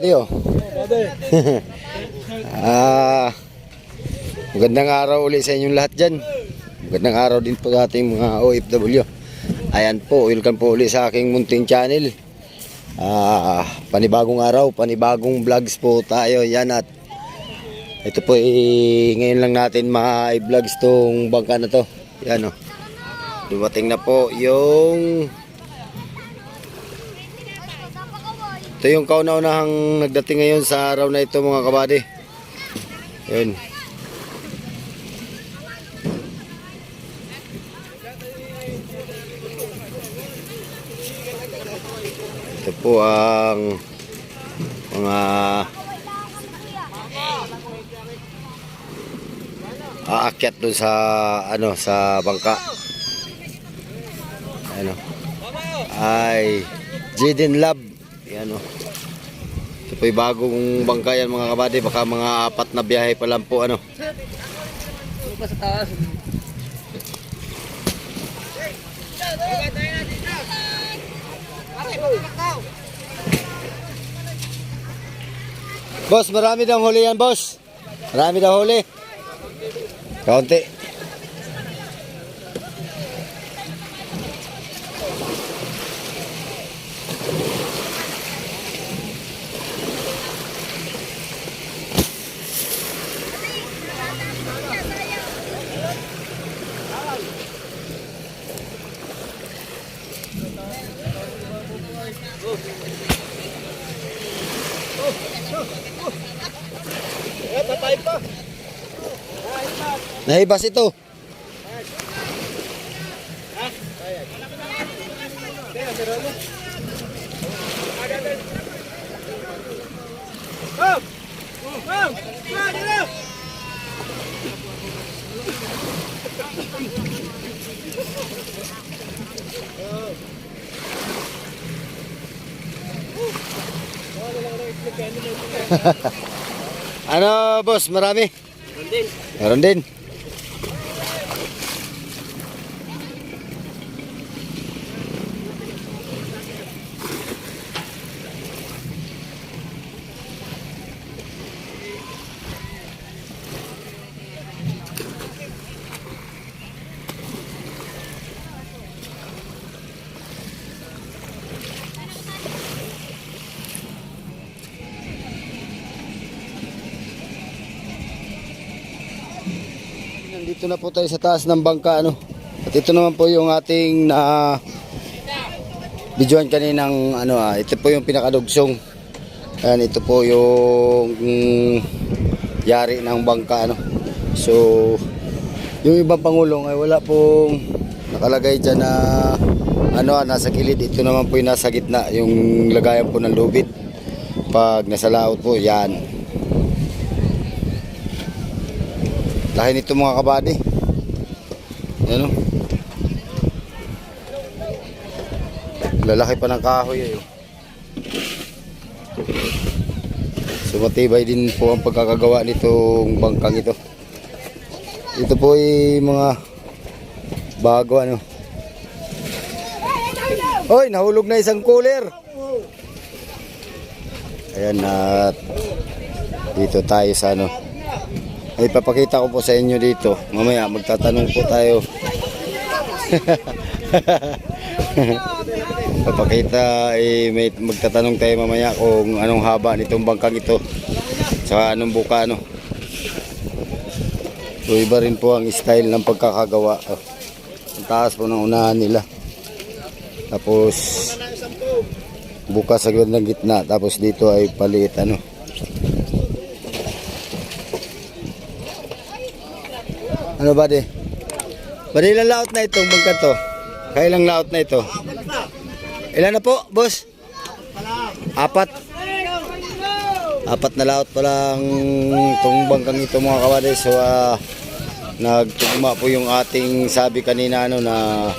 Padi oh. ah, magandang araw ulit sa inyong lahat dyan. Magandang araw din po sa ating mga OFW. Ayan po, welcome po ulit sa aking munting channel. Ah, panibagong araw, panibagong vlogs po tayo. Yan at ito po eh, ngayon lang natin ma-vlogs tong bangka na to. Yan oh. Dumating na po yung Ito yung kauna-unahang nagdating ngayon sa araw na ito mga kabady. Yun. Ito po ang mga aakyat dun sa ano sa bangka. Ano? Ay Jaden Lab. Yan o. Ito po yung bagong bangka yan mga kabady. Baka mga apat na biyahe pa lang po ano. pa sa taas. Boss, marami daw huli yan, boss. Marami daw huli. Kaunti. Nahibas ito. Ano, boss? Marami? Meron din. Nandito na po tayo sa taas ng bangka ano. At ito naman po yung ating na videoan kaninang ano ah, ito po yung pinakadugsong. Ayan, ito po yung mm, yari ng bangka ano. So yung ibang pangulong ay wala pong nakalagay dyan na ano ah, nasa gilid. Ito naman po yung nasa gitna, yung lagayan po ng lubid. Pag nasa laot po, yan. Dahil nito mga kabady. Ano? Lalaki pa ng kahoy eh. oh. So matibay din po ang pagkakagawa nitong bangkang ito. Ito po ay mga bago ano. Hoy, nahulog na isang cooler. Ayan at dito tayo sa ano. Ay papakita ko po sa inyo dito. Mamaya magtatanong po tayo. papakita eh, may magtatanong tayo mamaya kung anong haba nitong bangkang ito. Sa anong buka ano. So iba rin po ang style ng pagkakagawa. Oh. Ang taas po ng unahan nila. Tapos bukas sa ng gitna. Tapos dito ay paliit ano. Ano ba di? Bali ilang na itong bangka to? Kailang laot na ito? Ilan na po, boss? Apat. Apat na laot pa lang itong bangkang ito mga kawade. So, ah, nagtugma po yung ating sabi kanina ano na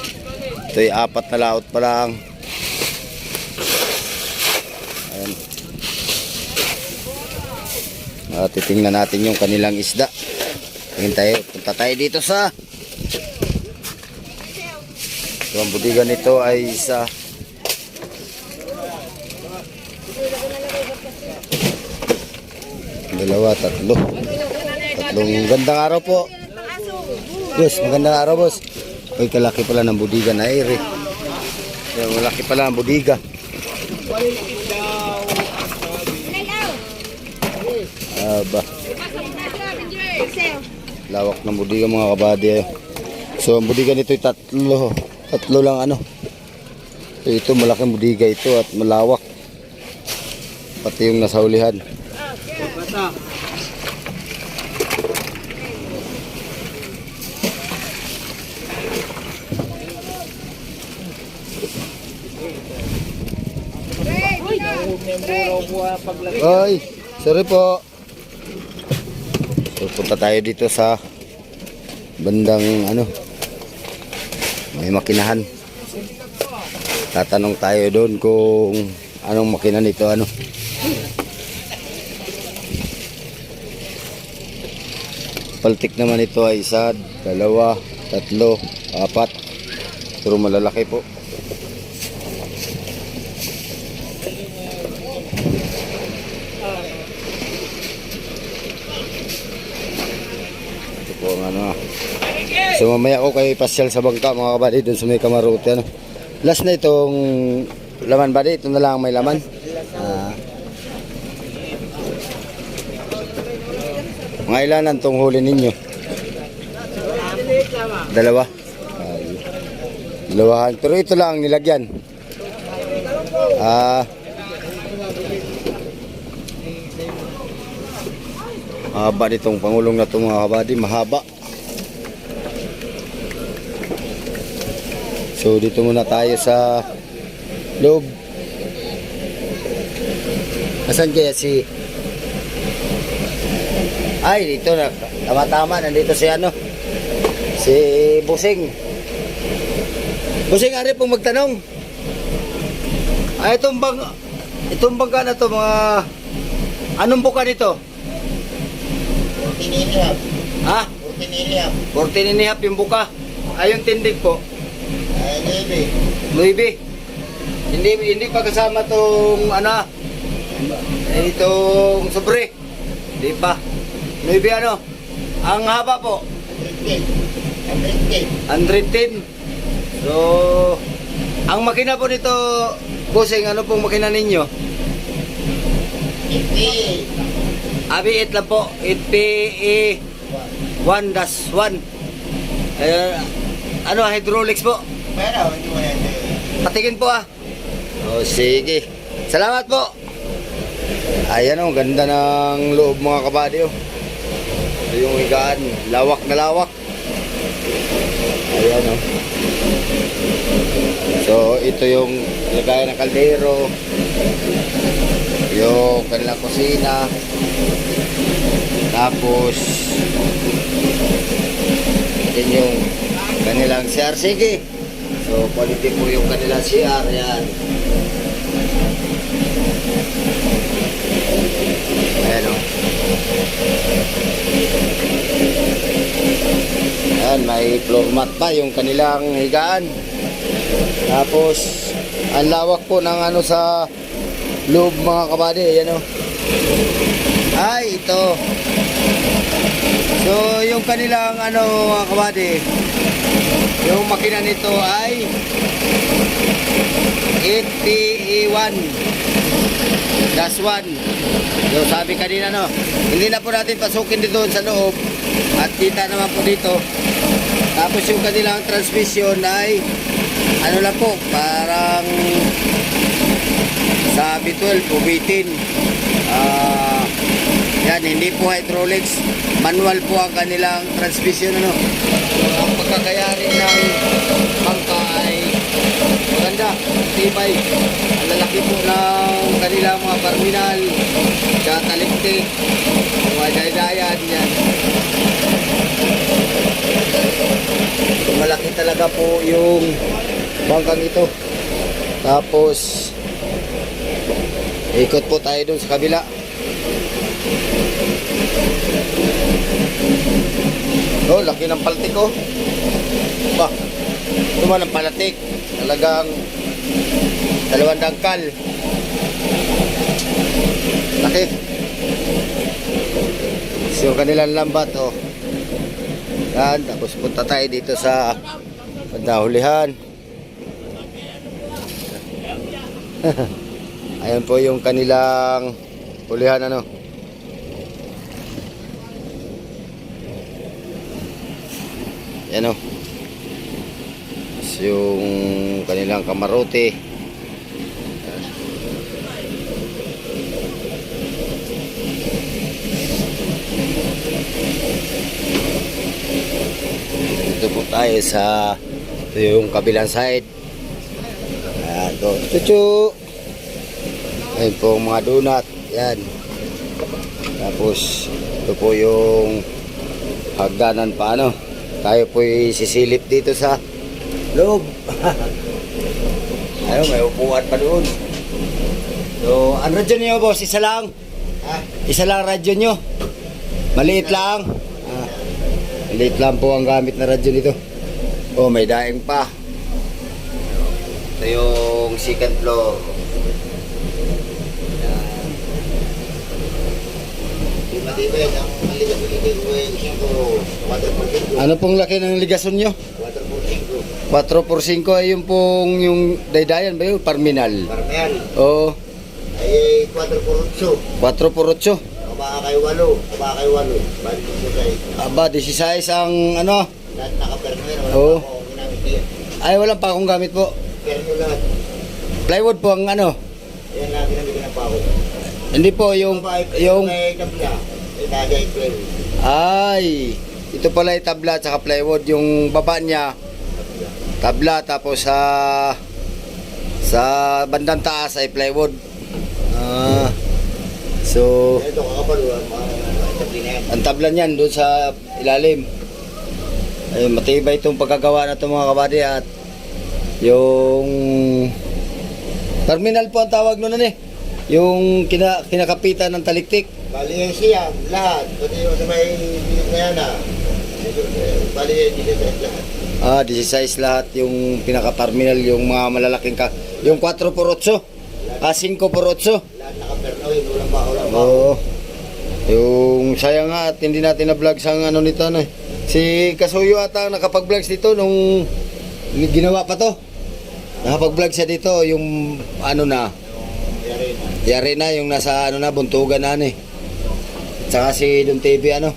ito'y apat na laot pa lang. Ayan. Titingnan natin yung kanilang isda. Tingin tayo, punta tayo dito sa So, ang budigan nito ay sa dalawa, tatlo. Tatlong gandang araw po. Boss, magandang araw, boss. Uy, kalaki pala ng budiga na ere. Yan, malaki pala ang budiga. Aba, lawak ng budiga mga kabady. eh. So, ang budiga nito ay tatlo. Tatlo lang ano. So, ito, malaking budiga ito at malawak. Pati yung nasa ulihan. Oy, sorry po. Punta tayo dito sa bandang ano, may makinahan. Tatanong tayo doon kung anong makina nito ano. Paltik naman ito ay isa, dalawa, tatlo, apat. Pero malalaki po ang ano. ah. So mamaya ko kayo ipasyal sa bangka mga kabady doon sa may kamarote. Ano. Last na itong laman body. Ito na lang ang may laman. Ah. mga ilan tong huli ninyo? Dalawa. Ay, dalawahan. Pero ito lang ang nilagyan. Ah. Mahaba nitong pangulong na itong mga kabady. Mahaba. So dito muna tayo sa loob. Asan kaya si... Ay, dito na. Tama-tama. Nandito si ano. Si Busing. Busing, ari pong magtanong. Ay, itong bang... Itong bangka na to mga... Anong buka nito? Pinilihap. Ha? Pinilihap. 14 and a half yung buka. Ay, yung tindig po. Baby. Luibi. Hindi hindi pa kasama tong ano eh, itong sobre. Hindi pa. Luibi ano? Ang haba po, 110. 110. 110. So, ang makina po nito, bossing, ano pong makina ninyo? Hindi. Abi 8 lang po, 8PE 1-1. Eh, ano, hydraulics po. Pero, hindi mo yan. Patingin po ah. Oh, sige. Salamat po. Ayan oh, ganda ng loob mga kabady oh. Ito yung higaan, lawak na lawak. Ayan oh. So, ito yung lagayan ng kaldero. Yung kanilang kusina. Tapos, yan yung kanilang CR. So, quality po yung kanilang CR. Yan. Ayan o. Ayan, may floor mat pa yung kanilang higaan. Tapos, ang lawak po ng ano sa loob mga kabady. Ayan o. Ay, ito. So, yung kanilang ano mga kabady, yung makina nito ay 8PE1 Dash 1 Yung sabi kanina no Hindi na po natin pasukin dito sa loob At kita naman po dito Tapos yung kanilang transmission ay Ano lang po Parang Sa B12 o B10 Ah yan, hindi po hydraulics. Manual po ang kanilang transmission. Ano? Ang pagkakayari ng maganda, tibay. Ang lalaki po ng kanilang mga terminal, tsaka taliktik, mga daydayan, yan. Malaki talaga po yung bangkang ito. Tapos, ikot po tayo dun sa kabila. Oh, laki ng paltik oh. Ba, ito man palatik. Talagang dalawang dangkal. Laki. So, kanilang lambat, oh. Yan, tapos punta tayo dito sa pandahulihan. Ayan po yung kanilang hulihan, ano. Yan, oh. Tapos yung kanilang kamarote. Dito po tayo sa yung kabilang side. Ayan po. Chuchu! Ayan po mga donut. Yan. Tapos ito po yung hagdanan pa ano. Tayo po sisilip dito sa loob. Ayun, may upuan pa doon. So, ang radyo niyo boss, isa lang. Ha? Isa lang radyo nyo. Maliit lang. Ah, maliit lang po ang gamit na radyo nito. Oh, may daing pa. Ito yung second floor. Yan. Di matibay ang maligas-ligas ko yung 5, 4 Ano pong laki ng ligason nyo? 4 4x5 ay yung pong yung daydayan ba yun? Parminal. Parmehan. Oo, Ay 4 por 8. 4x8. Kabaka kay 8. Kabaka kay 8. Balik ko kay. Aba, 16 ang ano. Lahat nakaperno yun. Wala Oo. pa ako ginamit diyan. Ay, walang pa akong gamit po. Perno lahat. Plywood po ang ano. Yan lang ginamit ko ng pako. Hindi po yung yung May tabla. May tagay 12. Ay, ito pala yung tabla at saka plywood. Yung baba niya, tabla tapos sa sa bandang taas ay plywood. Ah, so, ang tabla niyan doon sa ilalim. Ay, matibay itong pagkagawa na itong mga kabady at yung terminal po ang tawag nun ano eh. Yung kina, kinakapitan ng taliktik. Bali yan siya. Lahat. Pati yung sa may na yan ah. Bali dito sa lahat. Ah, 16 lahat yung pinaka-terminal, yung mga malalaking ka. Yung 4x8. Ah, 5x8. Lahat nakaperno yun. Walang pa. Walang pa. Oo. Yung sayang nga at hindi natin na-vlog sa ano nito ano eh. Si Kasuyo ata ang nakapag-vlogs dito nung ginawa pa to. Nakapag-vlog siya dito yung ano na, na. yari na yung nasa ano na buntugan na ano eh. Tsaka si Dum TV ano.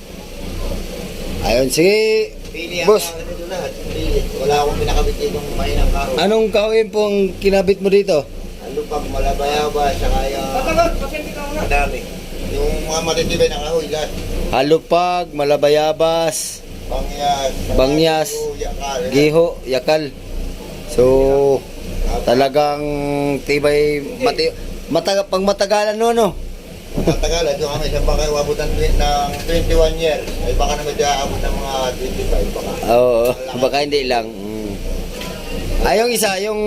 Ayun, sige. Pili Boss, mga ganito lahat. Pili. Wala akong pinakabit dito ng mahinang karo. anong kawin po ang kinabit mo dito? Ano pag malabayaba, saka yung... Madami. Yung mga matitibay na kahoy lahat. Halupag, Malabayabas, Bangyas. Bangyas, yakal. Giho, Yakal. So, talagang tibay mati mataga pang matagalan no no. Ang tagalan, yung kami isang baka abutan ng 21 years. Ay baka naman aabot ng mga 25 baka. Oo, baka hindi lang. Mm. Ay, yung isa, yung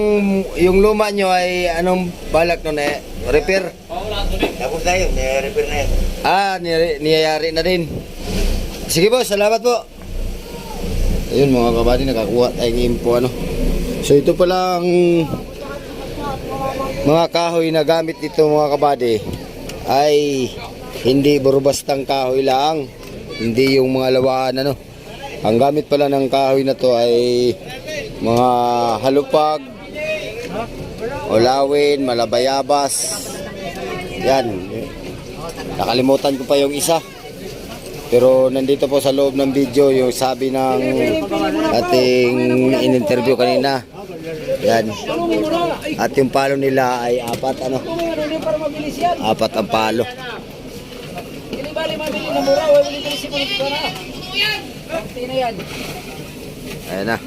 yung luma nyo ay anong balak nun eh? Repair? Tapos na yun, repair na yun. Ah, niyari- niyayari na din. Sige boss, salamat po. Ayun mga kabady, nakakuha tayong info ano. So ito pala ang mga kahoy na gamit dito mga kabady ay hindi burubastang kahoy lang. Hindi yung mga lawaan ano. Ang gamit pala ng kahoy na to ay mga halupag, olawin, malabayabas. Yan. Nakalimutan ko pa yung isa. Pero nandito po sa loob ng video yung sabi ng ating in-interview kanina. Yan. At yung palo nila ay apat ano. Apat ang palo. Hindi bali mabili na mura, wala bili kasi kung ito na. Tingnan yan. Ayan na.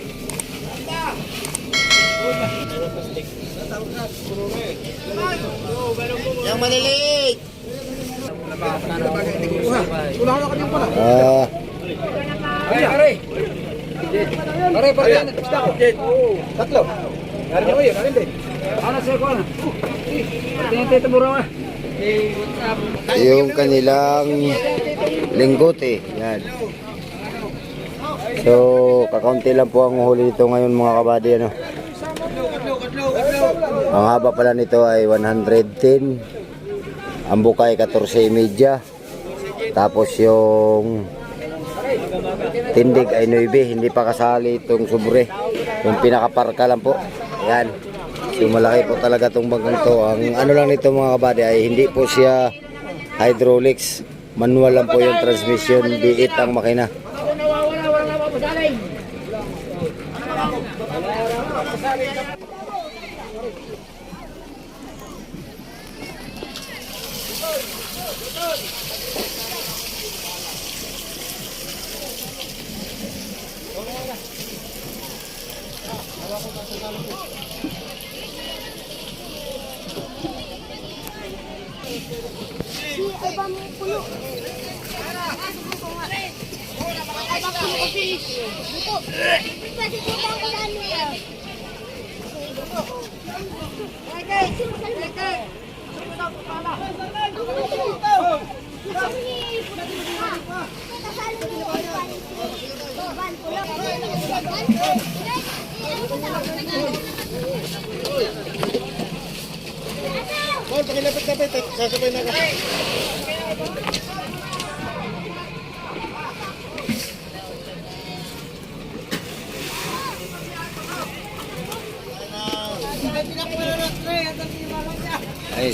Yung manilig! Ah, Pare, pare. Pare, pare. Tatlo. Dari mo yun, yung kanilang linggote. Yan. So, kakaunti lang po ang huli dito ngayon mga kabady. Ano. Ang haba pala nito ay 110. Ang bukay 14 media. Tapos yung tindig ay 9, hindi pa kasali itong subre. Yung pinakaparka lang po. Ayan. So malaki po talaga itong bangkang to. Ang ano lang nito mga kabady ay hindi po siya hydraulics. Manual lang po yung transmission. Biit ang makina. Ay, ba mo pulo? Ay, ba pulo kasi? Buto. Kasi buto ang kasano niya. Okay, okay. Ay,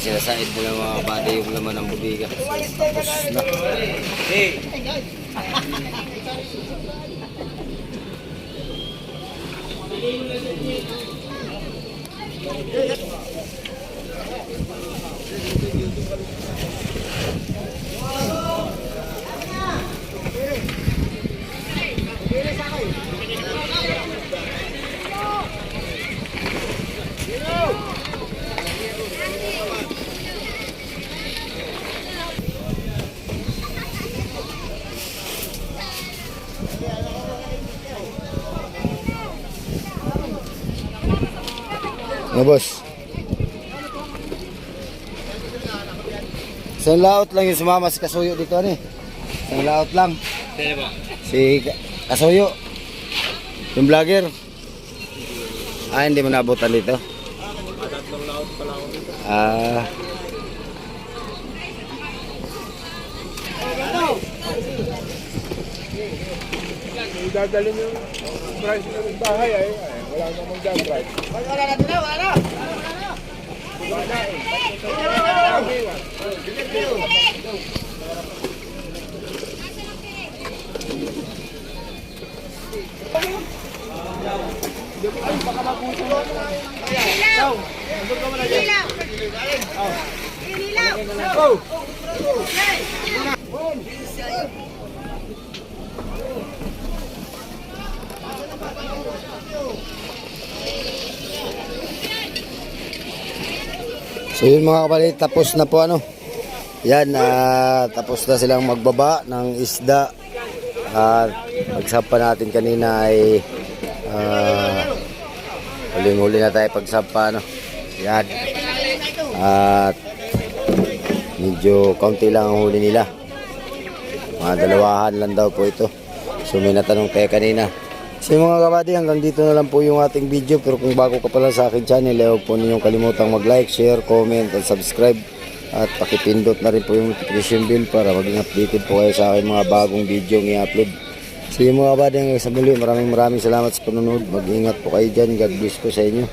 sinasaid mo ng mga kabady yung laman ng budiga. Tapos na. Mga Thank you. Isang laot lang yung sumama si Kasuyo dito eh. Isang laot lang. Si Ka- Kasuyo. Yung vlogger. Ah, hindi mo naabutan dito? Ah, Dadalhin yung price ng bahay ay, ay wala namang drive. So yun mga kapalit, tapos na po ano. Yan, ah, tapos na silang magbaba ng isda. At pagsampa natin kanina ay ah, huling-huli na tayo pagsampa ano. Yan. At medyo kaunti lang ang huli nila. Mga dalawahan lang daw po ito. So may natanong tayo kanina. So mga kabady, hanggang dito na lang po yung ating video. Pero kung bago ka pala sa akin channel, eh, huwag po ninyong kalimutang mag-like, share, comment, at subscribe. At pakipindot na rin po yung notification bell para maging updated po kayo sa aking mga bagong video ng i-upload. So mga kabady, hanggang sa muli, maraming maraming salamat sa panonood. Mag-ingat po kayo dyan. God bless po sa inyo.